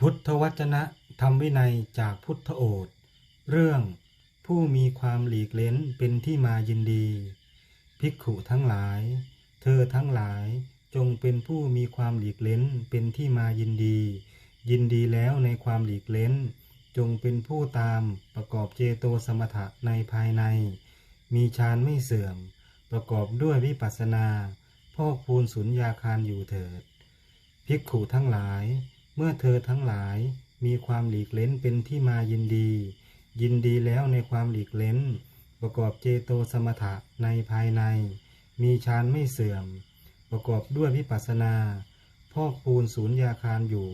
พุทธวจนะธรรมวินัยจากพุทธโอษเรื่องผู้มีความหลีกเล้นเป็นที่มายินดี ภิกขุทั้งหลาย เธอทั้งหลายจงเป็นผู้มีความหลีกเล้นเป็นที่มายินดี ยินดีแล้วในความหลีกเล้น จงเป็นผู้ตามประกอบเจโตสมถะในภายใน มีฌานไม่เสื่อม ประกอบด้วยวิปัสสนาพอกพูนสุญญาคารอยู่เถิด ภิกขุทั้งหลาย เมื่อเธอทั้งหลายมีความหลีกเล้นเป็นที่มายินดี ยินดีแล้วในความหลีกเล้น ประกอบเจโตสมถะในภายใน มีฌานไม่เสื่อม ประกอบด้วยวิปัสสนา พอกพูนศูนยาคารอยู่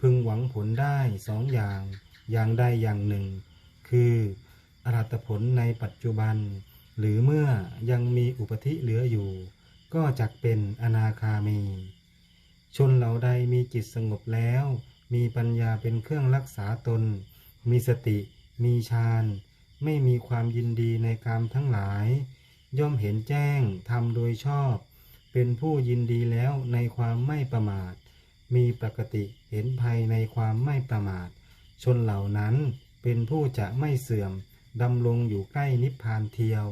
พึงหวังผลได้สองอย่าง อย่างใดอย่างหนึ่ง คืออรัตผลในปัจจุบัน หรือเมื่อยังมีอุปธิเหลืออยู่ ก็จักเป็นอนาคามี ชนเหล่าใดมีจิตสงบแล้ว มีปัญญาเป็นเครื่องรักษาตน มีสติ มีฌานไม่มีความยินดีในกามทั้งหลาย ย่อมเห็นแจ้งทำโดยชอบ เป็นผู้ยินดีแล้วในความไม่ประมาท มีปกติเห็นภัยในความไม่ประมาท ชนเหล่านั้นเป็นผู้จะไม่เสื่อมดำรงอยู่ใกล้นิพพานเทียว